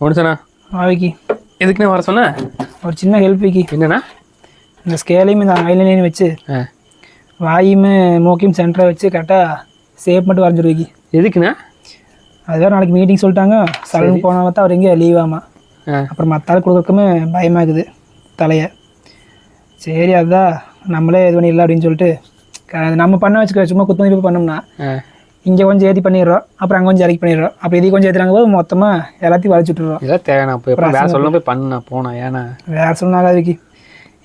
முடிச்சண்ணா ஆவிக்கு. எதுக்குண்ணே வர சொன்ன? ஒரு சின்ன ஹெல்ப் விக்கி. என்னண்ணா? இந்த ஸ்கேலையும் இந்த ஐலைனையும் வச்சு வாயும் மூக்கையும் சென்டரை வச்சு கரெக்டாக ஷேப் மட்டும் வரைஞ்சிரு விக்கி. எதுக்குண்ணா? அது வேறு நாளைக்கு மீட்டிங் சொல்லிட்டாங்க. சலூன் போன பார்த்தா அவர் எங்கே லீவ் ஆமா. ஆ. அப்புறம் மற்ற ஆள் கொடுக்குறக்குமே பயமாகுது. தலையை. சரி அதுதான் நம்மளே இது பண்ணிடலாம் அப்படின்னு சொல்லிட்டு நம்ம பண்ண வச்சுக்க சும்மா குத்து மதிப்பு பண்ணோம்னா இங்கே கொஞ்சம் ஏற்றி பண்ணிடுறோம் அப்புறம் அங்கே கொஞ்சம் இறக்கி பண்ணிடுறோம் அப்புறம் இதையும் கொஞ்சம் ஏற்றுறாங்க போது மொத்தமாக எல்லாத்தையும் வளைச்சு விட்டுறோம் இதெல்லாம் இப்போ எப்போ வேற சொல்ல போய் பண்ண போனேன் ஏண்ணா வேறு சொன்னாங்க அதுக்கு.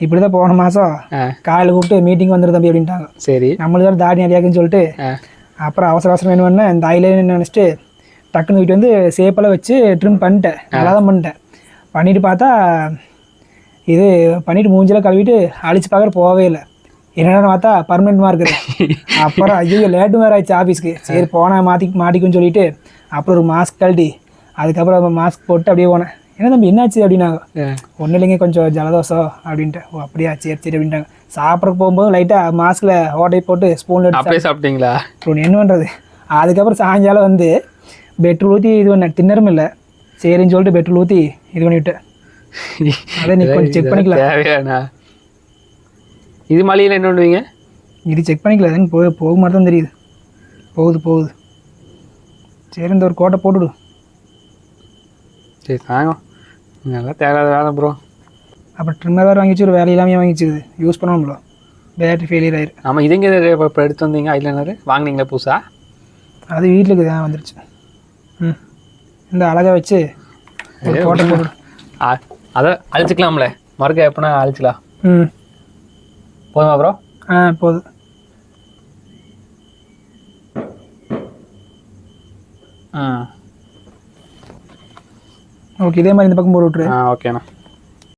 இப்படி தான் போன மாதம் காலையில் கூப்பிட்டு மீட்டிங் வந்துரு தம்பி அப்படின்ட்டாங்க. சரி. நம்மளுக்கு வேறு தாடி நிறையாக்குன்னு சொல்லிட்டு அப்புறம் அவசர அவசரம் வேணும் பண்ணேன் இந்த ஐலைன் நினச்சிட்டு டக்குன்னு வீட்டு வந்து சேப்பெல்லாம் வச்சு ட்ரிம் பண்ணிட்டேன். நல்லா தான் பண்ணிட்டேன். பண்ணிட்டு பார்த்தா இது பண்ணிட்டு மூஞ்செல்லாம் கழுவிட்டு அழிச்சு பார்க்குற போகவே இல்லை. என்னடா பார்த்தா பர்மனெண்ட் மார்க் அப்புறம் ஐயோ லேட்டு வேறு ஆயிடுச்சு ஆஃபீஸ்க்கு சரி போனேன் மாற்றி மாட்டிக்குன்னு சொல்லிட்டு அப்புறம் ஒரு மாஸ்க் கழட்டி. அதுக்கப்புறம் மாஸ்க் போட்டு அப்படியே போனேன். என்ன தம்பி என்னாச்சு அப்படின்னாங்க ஒன்றும் இல்லைங்க கொஞ்சம் ஜலதோஷம் அப்படின்ட்டு. ஓ அப்படியா சரி சரி அப்படின்ட்டாங்க. சாப்பிட்றக்கு போகும்போது லைட்டாக மாஸ்கில் ஓட்டை போட்டு ஸ்பூனில் எடுத்து சாப்பிட்டீங்களா? அப்புறம் என்ன பண்ணுறது அதுக்கப்புறம் சாயங்காலம் வந்து பெட்ரோல் ஊற்றி இது பண்ண தின்னரும் இல்லை. சரின்னு சொல்லிட்டு பெட்ரோல் ஊற்றி இது பண்ணிவிட்டேன். அதை நீ கொஞ்சம் செக் பண்ணிக்கலாம். இது மலையில் என்ன பண்ணுவீங்க? இது செக் பண்ணிக்கலாம் அதுன்னு போய் போக மாதிரி தான் தெரியுது. போகுது போகுது. சரி இந்த ஒரு கோட்டை போட்டுடு. சரி தாங்க. நல்லா தேவையாத வேலை ப்ரோ அப்புறம் ட்ரிம்மர் வேறு வாங்கி வச்சு ஒரு வேலை இல்லாமல் வாங்கி வச்சுக்குது யூஸ் பண்ணணும்ல பேட்டரி ஃபெயிலியர் ஆயிரு. ஆமாம் இது எங்கே இப்போ எடுத்து வந்தீங்க? ஐலைனர் வாங்குனீங்களா புதுசா? அது வீட்டில் இருக்குது ஆ, வந்துருச்சு. ம். இந்த அழகா வச்சு கோட்டை போட்டுடு. ஆ அதை அழிச்சிக்கலாம்ல. மறுக்க எப்படின்னா அழிச்சிக்கலாம். ம். போதுமா ப்ரோ ஆ போதும் ஆ ஓகே இதே மாதிரி இந்த பக்கம் போட்டு விட்ரு ஆ ஓகேண்ணா